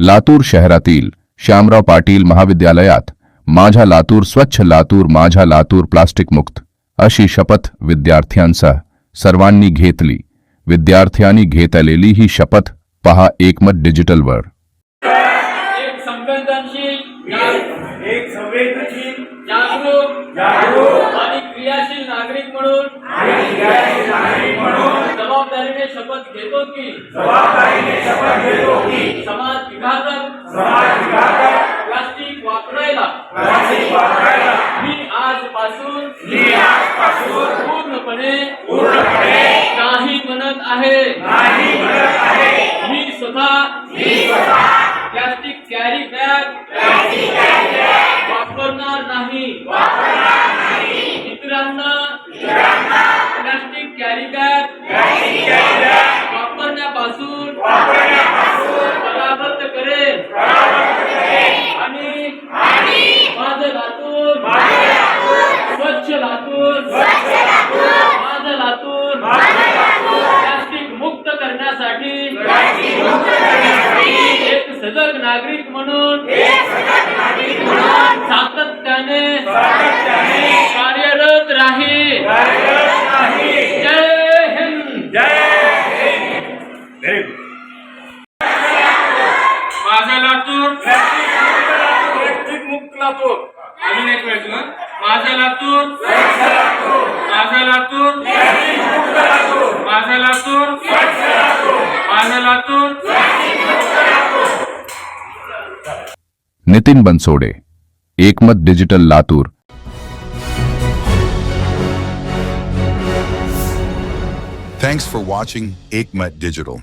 लातूर शहरातील श्यामराव पाटील महाविद्यालयात माझा लातूर स्वच्छ लातूर माझा लातूर प्लास्टिक मुक्त अशी शपथ विद्यार्थ्यांसह सर्वांनी घेतली. विद्यार्थ्यांनी घेतलेली ही शपथ पहा एकमत डिजिटलवर. एक संवेदनशील एक संवेदनशील जागरूक जागरूक आणि क्रियाशील नागरिक म्हणून आणि क्रियाशील नागरिक म्हणून जबाबदारीने शपथ घेतो की जबाबदारीने शपथ घेतो की समाज विघातक समाज विघातक प्लास्टिक वापरायला प्लास्टिक वापरायला मी आजपासून मी आजपासून पूर्णपणे पूर्णपणे नाही म्हणत आहे. नाही म्हणत आहे. मी स्वतः मी स्वतः plastic carry bag plastic carry bag वापरणार नाही. वापरणार नाही. इतरांना इतरांना plastic carry bag plastic carry bag वापरण्यापासून वापरण्यापासून परावृत्त करेल परावृत्त करेल आणि आणि माझं लातूर माझे लातूर स्वच्छ लातूर माझं लातूर माझे लातूर प्लास्टिक मुक्त करण्यासाठी प्लास्टिक मुक्त करण्यासाठी एक सजग नागरिक म्हणून एक सजग नागरिक म्हणून सातत्याने सातत्याने कार्यरत राहील जय हिंद. जय हिंद. व्हेरी गुड माझा लातूर. मुक्त लातूर. अजून एक वेळ तुला माझा लातूर. माझा लातूर. माझा लातूर. माझा Latur. Nitin Bansode Ekmat digital Latur. Thanks for watching Ekmat digital.